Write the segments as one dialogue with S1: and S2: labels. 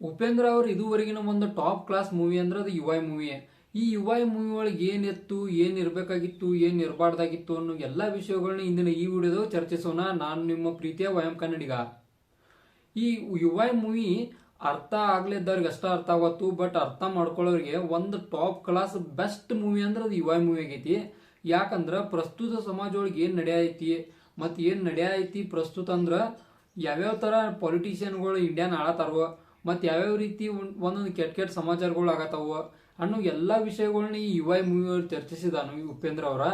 S1: ಉಪೇಂದ್ರ ಅವರು ಇದುವರೆಗಿನ ಒಂದು top class movie ಅಂದ್ರೆ ಅದು ಯುವಾಯ್ ಮೂವಿ ಈ ಯುವಾಯ್ ಮೂವಿ ಒಳಗೆ ಏನಿತ್ತು ಏನು ಇರಬೇಕಾಗಿತ್ತು, ಏನು ಇರಬಾರ್ದಾಗಿತ್ತು ಅನ್ನೋ ಎಲ್ಲಾ ವಿಷಯಗಳನ್ನ ಇಂದಿನ ಈ ವಿಡಿಯೋದಾಗ ಚರ್ಚಿಸೋಣ ನಾನು ನಿಮ್ಮ ಪ್ರೀತಿಯ ವಯಂ ಕನ್ನಡಿಗ. ಈ ಯುವಾಯ್ ಮೂವಿ ಅರ್ಥ ಆಗ್ಲಿದ್ದವ್ರಿಗೆ ಅಷ್ಟ ಅರ್ಥ ಆಗತ್ತು ಬಟ್ ಅರ್ಥ ಮಾಡ್ಕೊಳ್ಳೋರಿಗೆ ಒಂದು ಟಾಪ್ ಕ್ಲಾಸ್ ಬೆಸ್ಟ್ ಮೂವಿ ಅಂದ್ರೆ ಅದು ಯುವಾಯ್ ಮೂವಿ ಆಗೈತಿ. ಯಾಕಂದ್ರೆ ಪ್ರಸ್ತುತ ಸಮಾಜ ಒಳಗೆ ಏನ್ ನಡೆಯೈತಿ ಮತ್ ಏನ್ ನಡೆಯೈತಿ ಪ್ರಸ್ತುತ ಅಂದ್ರೆ ಯಾವ್ಯಾವ ತರ ಪೊಲಿಟಿಷಿಯನ್ಗಳು ಇಂಡಿಯಾನ ಆಳತಾರೋ ಮತ್ ಯಾವ್ಯಾವ ರೀತಿ ಒಂದ್- ಒಂದೊಂದು ಕೆಟ್ಟ ಕೆಟ್ಟ ಸಮಾಚಾರಗಳು ಆಗತ್ತವು. ಅನ್ನೋ ಎಲ್ಲ ವಿಷಯಗಳನ್ನ ಈ ಯುವ ಮೂವಿ ಚರ್ಚಿಸಿದಾನು, ಈ ಉಪೇಂದ್ರ ಅವರ.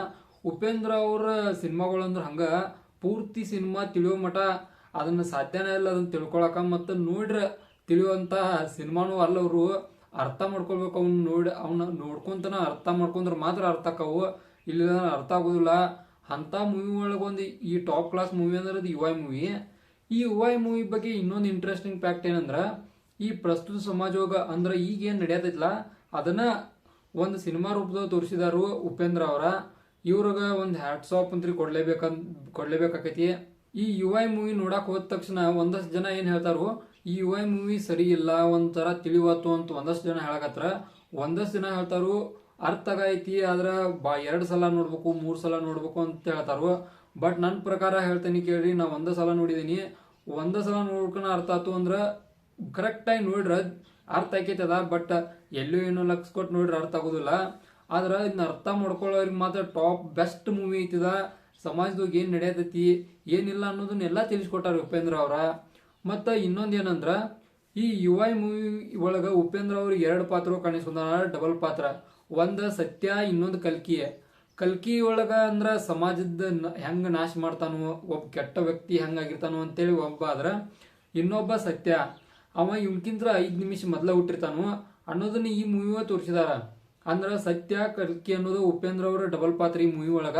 S1: ಉಪೇಂದ್ರ ಅವರ ಸಿನಿಮಾಗಳಂದ್ರ ಹಂಗೆ ಪೂರ್ತಿ ಸಿನಿಮಾ ತಿಳಿಯೋ ಮಠ ಅದನ್ನು ಸಾಧ್ಯನೇ ಇಲ್ಲ ಅದನ್ನು ತಿಳ್ಕೊಳಕ ಮತ್ತು ನೋಡ್ರೆ ತಿಳಿಯುವಂಥ ಸಿನಿಮಾನೂ ಅಲ್ಲ ಅವರು. ಅರ್ಥ ಮಾಡ್ಕೊಳ್ಬೇಕು ಅವನು ನೋಡಿ ಅವನ್ನ ನೋಡ್ಕೊಂತನ ಅರ್ಥ ಮಾಡ್ಕೊಂಡ್ರೆ ಮಾತ್ರ ಅರ್ಥ ಆಕವು ಇಲ್ಲ ಅರ್ಥ ಆಗೋದಿಲ್ಲ. ಅಂಥ ಮೂವಿ ಒಳಗೊಂದು ಈ ಟಾಪ್ ಕ್ಲಾಸ್ ಮೂವಿ ಅಂದ್ರೆ ಅದು ಯುವ ಮೂವಿ ಈ ಯುವ ಮೂವಿ ಬಗ್ಗೆ ಇನ್ನೊಂದು ಇಂಟ್ರೆಸ್ಟಿಂಗ್ ಫ್ಯಾಕ್ಟ್ ಏನಂದ್ರ ಈ ಪ್ರಸ್ತುತ ಸಮಾಜೋಗ ಅಂದ್ರೆ ಈಗ ಏನ್ ನಡೆಯತೈತ್ಲ? ಅದನ್ನ ಒಂದು ಸಿನಿಮಾ ರೂಪದಾಗ ತೋರಿಸಿದಾರು ಉಪೇಂದ್ರ ಅವರ. ಇವ್ರಿಗೆ ಒಂದು ಹ್ಯಾಟ್ಸ್ ಆಫ್ ಅಂತ ಕೊಡ್ಲೇಬೇಕಂತ ಕೊಡ್ಲೇಬೇಕಾಕೈತಿ. ಈ ಯು ಐ ಮೂವಿ ನೋಡಕ್ ಹೋದ ತಕ್ಷಣ ಒಂದಷ್ಟು ಜನ ಏನು ಹೇಳ್ತಾರು? ಈ ಯು ಐ ಮೂವಿ ಸರಿ ಇಲ್ಲ, ಒಂಥರ ತಿಳಿವತ್ತು ಅಂತ ಒಂದಷ್ಟು ಜನ ಹೇಳಕತ್ರ. ಒಂದಷ್ಟು ಜನ ಹೇಳ್ತಾರು, ಅರ್ಥ ಆಗೈತಿ, ಆದ್ರ ಬಾ ಎರಡು ಸಲ ನೋಡ್ಬೇಕು, ಮೂರು ಸಲ ನೋಡ್ಬೇಕು ಅಂತ ಹೇಳ್ತಾರು. ಬಟ್ ನನ್ನ ಪ್ರಕಾರ ಹೇಳ್ತೇನೆ ಕೇಳ್ರಿ, ನಾ ಒಂದ ಸಲ ನೋಡಿದ್ದೀನಿ ಒಂದ ಸಲ ನೋಡ್ಕೊಂಡು ಅರ್ಥ ಆತು ಅಂದ್ರ ಕರೆಕ್ಟ್ ಆಗಿ ನೋಡ್ರ ಅರ್ಥ ಆಕೈತದ ಬಟ್ ಎಲ್ಲೂ ಏನೋ ಲಕ್ಸ್ ಕೊಟ್ಟು ನೋಡ್ರಿ ಅರ್ಥ ಆಗೋದಿಲ್ಲ. ಆದ್ರೆ ಇದನ್ನ ಅರ್ಥ ಮಾಡ್ಕೊಳ್ಳೋರಿಗೆ ಮಾತ್ರ ಟಾಪ್ ಬೆಸ್ಟ್ ಮೂವಿ ಐತದ. ಸಮಾಜದಾಗ ಏನು ನಡೆಯತೈತಿ, ಏನಿಲ್ಲ ಅನ್ನೋದನ್ನೆಲ್ಲ ತಿಳಿಸ್ಕೊಟ್ಟಾರ ಉಪೇಂದ್ರ ಅವರ. ಮತ್ತು ಇನ್ನೊಂದು ಏನಂದ್ರೆ, ಈ ಯುವ ಮೂವಿ ಒಳಗೆ ಉಪೇಂದ್ರ ಅವ್ರಿಗೆ ಎರಡು ಪಾತ್ರವು ಕಾಣಿಸ್ಕೊಂಡ ಡಬಲ್ ಪಾತ್ರ. ಒಂದು ಸತ್ಯ, ಇನ್ನೊಂದು ಕಲ್ಕಿ. ಕಲ್ಕಿ ಒಳಗೆ ಅಂದ್ರೆ ಸಮಾಜದ ಹೆಂಗ್ ನಾಶ ಮಾಡ್ತಾನೋ ಒಬ್ಬ ಕೆಟ್ಟ ವ್ಯಕ್ತಿ ಹೆಂಗಾಗಿರ್ತಾನೋ ಅಂತೇಳಿ ಒಬ್ಬ ಆದ್ರೆ, ಇನ್ನೊಬ್ಬ ಸತ್ಯ. ಅವ ಇವ್ಕಿಂತ ಐದು ನಿಮಿಷ ಮೊದಲ ಹುಟ್ಟಿರ್ತಾನು. ಅನ್ನೋದನ್ನ ಈ ಮೂವಿ ತೋರಿಸಿದಾರ. ಅಂದ್ರ ಸತ್ಯ, ಕಲ್ಕಿ ಅನ್ನೋದು ಉಪೇಂದ್ರ ಅವರ ಡಬಲ್ ಪಾತ್ರ ಈ ಮೂವಿ ಒಳಗ.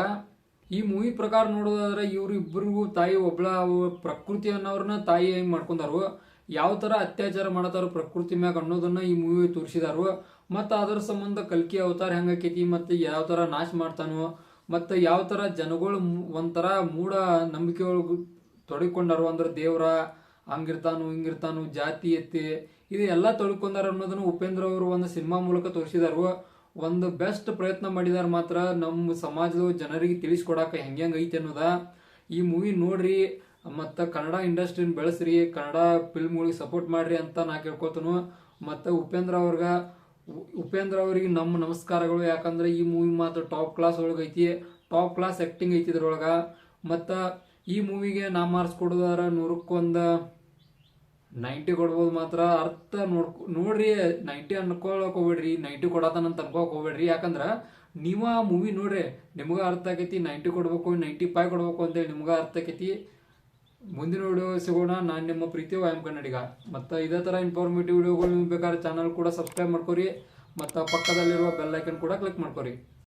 S1: ಈ ಮೂವಿ ಪ್ರಕಾರ ನೋಡೋದಾದ್ರೆ ಇವ್ರು ಇಬ್ಬರಿಗೂ ತಾಯಿ ಒಬ್ಳ ಪ್ರಕೃತಿ ಅನ್ನೋರ್ನ ತಾಯಿ ಮಾಡ್ಕೊಂಡಾರು. ಯಾವ ತರ ಅತ್ಯಾಚಾರ ಮಾಡತಾರ ಪ್ರಕೃತಿ ಮ್ಯಾಗ ಅನ್ನೋದನ್ನ ಈ ಮೂವಿ ತೋರಿಸಿದಾರು. ಮತ್ತು ಅದರ ಸಂಬಂಧ ಕಲ್ಕಿ ಅವತಾರ ಹೆಂಗಾಕೈತಿ ಮತ್ತು ಯಾವ ತರ ನಾಶ ಮಾಡ್ತಾನೋ, ಮತ್ತು ಯಾವ ತರ ಜನಗಳು ಒಂಥರ ಮೂಢ ನಂಬಿಕೆ ಒಳಗ ತೊಡಗಿಕೊಂಡಾರು ಅಂದ್ರೆ ದೇವ್ರ ಹಂಗಿರ್ತಾನು, ಹಿಂಗಿರ್ತಾನು, ಜಾತಿ, ಎತ್ತಿ, ಇದು ಎಲ್ಲ ತೊಳ್ಕೊಂಡಾರ ಅನ್ನೋದನ್ನ ಉಪೇಂದ್ರ ಅವರು ಒಂದು ಸಿನಿಮಾ ಮೂಲಕ ತೋರಿಸಿದಾರು. ಒಂದು ಬೆಸ್ಟ್ ಪ್ರಯತ್ನ ಮಾಡಿದಾರ ಮಾತ್ರ ನಮ್ಮ ಸಮಾಜದ ಜನರಿಗೆ ತಿಳಿಸ್ಕೊಡಾಕ ಹೆಂಗೆ ಐತೆ ಅನ್ನೋದ. ಈ ಮೂವಿ ನೋಡ್ರಿ, ಮತ್ತ ಕನ್ನಡ ಇಂಡಸ್ಟ್ರಿನ ಬೆಳೆಸ್ರಿ, ಕನ್ನಡ ಫಿಲ್ಮ್ಗಳಿಗೆ ಸಪೋರ್ಟ್ ಮಾಡ್ರಿ ಅಂತ ನಾ ಕೇಳ್ಕೊತನು. ಮತ್ತ ಉಪೇಂದ್ರ ಅವ್ರಗ, ಉಪೇಂದ್ರ ಅವರಿಗೆ ನಮ್ಮ ನಮಸ್ಕಾರಗಳು. ಯಾಕಂದ್ರೆ ಈ ಮೂವಿ ಮಾತ್ರ ಟಾಪ್ ಕ್ಲಾಸ್ ಒಳಗ ಐತಿ ಟಾಪ್ ಕ್ಲಾಸ್ ಆಕ್ಟಿಂಗ್ ಐತಿ ಇದ್ರೊಳಗ. ಮತ್ತ ಈ ಮೂವಿಗೆ ನಾ ಮಾರ್ಕ್ಸ್ ಕೊಡೋದಾರ ನೂರಕ್ಕೊಂದ ನೈಂಟಿ ಕೊಡ್ಬೋದು ಮಾತ್ರ. ಅರ್ಥ ನೋಡ್ ನೋಡ್ರಿ, ನೈಂಟಿ ಅನ್ಕೊಳಕ್ ಹೋಗ್ಬೇಡ್ರಿ, ನೈಂಟಿ ಅಂತ ಅನ್ಕೋಕ್ ಹೋಗ್ಬೇಡ್ರಿ. ಯಾಕಂದ್ರೆ ನೀವು ಆ ಮೂವಿ ನೋಡ್ರಿ, ನಿಮ್ಗೆ ಅರ್ಥ ಆಕೈತಿ ನೈಂಟಿ ಕೊಡ್ಬೇಕು, ನೈಂಟಿ ಫೈವ್ ಕೊಡ್ಬೇಕು ಅಂತೇಳಿ ನಿಮ್ಗೆ ಅರ್ಥ ಆಕೈತಿ. ಮುಂದಿನ ವಿಡಿಯೋ ಸಿಗೋಣ. ನಾನು ನಿಮ್ಮ ಪ್ರೀತಿ ವಾಯಂ ಕನ್ನಡಿಗ. ಮತ್ತು ಇದೇ ಥರ ಇನ್ಫಾರ್ಮೇಟಿವ್ ವಿಡಿಯೋಗಳು ನಿಮ್ಗೆ ಬೇಕಾದ್ರೆ ಚಾನಲ್ ಕೂಡ ಸಬ್ಸ್ಕ್ರೈಬ್ ಮಾಡ್ಕೊರಿ. ಮತ್ತು ಪಕ್ಕದಲ್ಲಿರುವ ಬೆಲ್ ಐಕನ್ ಕೂಡ ಕ್ಲಿಕ್ ಮಾಡ್ಕೊರಿ.